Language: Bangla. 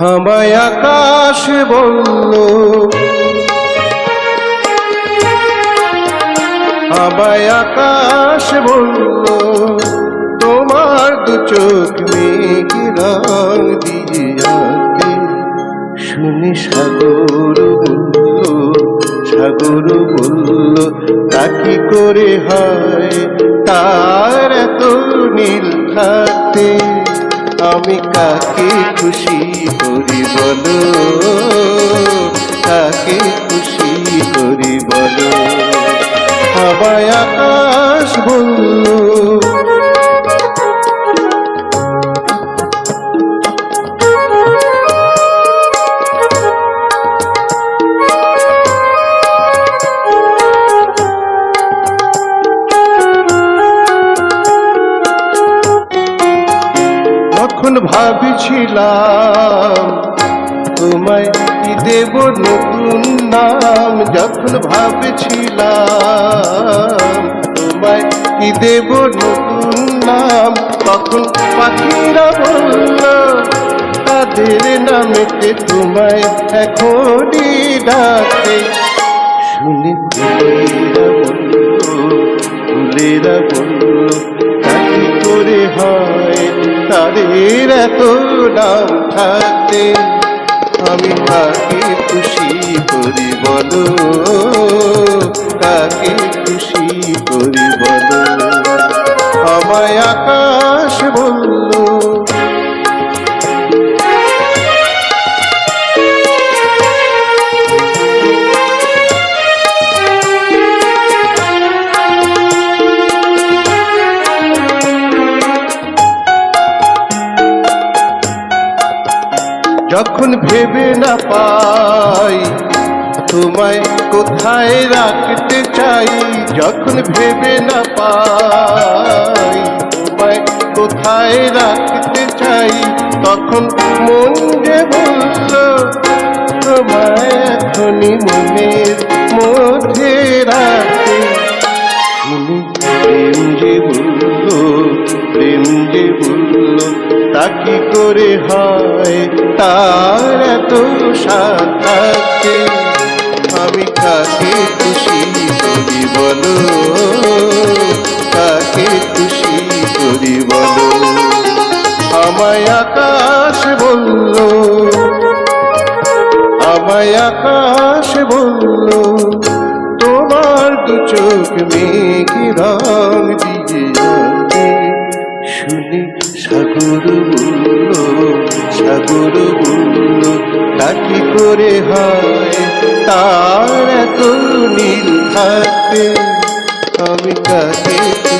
আমায় আকাশ বলল, আমায় আকাশ বলল, তোমার দু চোখ মেঘ রং দিয়ে আঁকে। শুনি সাগর বলল সাগর বলল, তা কি করে হয়? তার এত নীল থাকতে আমি কাকে খুশি করি বলো? কাকে খুশি করি বলো? হাওয়ায় আকাশ বলল তখন ভাবছিলাম, তোমায় কি দেব নতুন নাম? যখন ভাবছিলাম, তোমায় কি দেব নতুন নাম? তখন পাখিরা বলল, তাদের নামেতে তোমায় এখনই ডাকে। শুনে ফুলেরা বলল ফুলেরা বলল তাকে করে হয়? তাদের এত নাম থাকতে আমি কাকে খুশি করি বলো কাকে খুশি করি বলো। আমায় আকাশ বলল যখন ভেবে না পাই, তোমায় কোথায় রাখতে চাই? যখন ভেবে না পাই, তোমায় কোথায় রাখতে চাই? তখন মন যে বলল, তোমায় এখনই মনের মধ্যে রাখতে প্রেম যে বলল, প্রেম যে বলল, তা কি করে হয়? তার এত থাকতে আমি কাকে খুশি করি বলো কাকে খুশি করি বলো আমায় আকাশ বলল, আমায় আকাশ বলল, তোমার দু চোখ মেঘ রং দিয়ে। শুনি সাগর বলল সাগর বলল তা কি করে হয় তার এত নীল থাকে আমি কাকে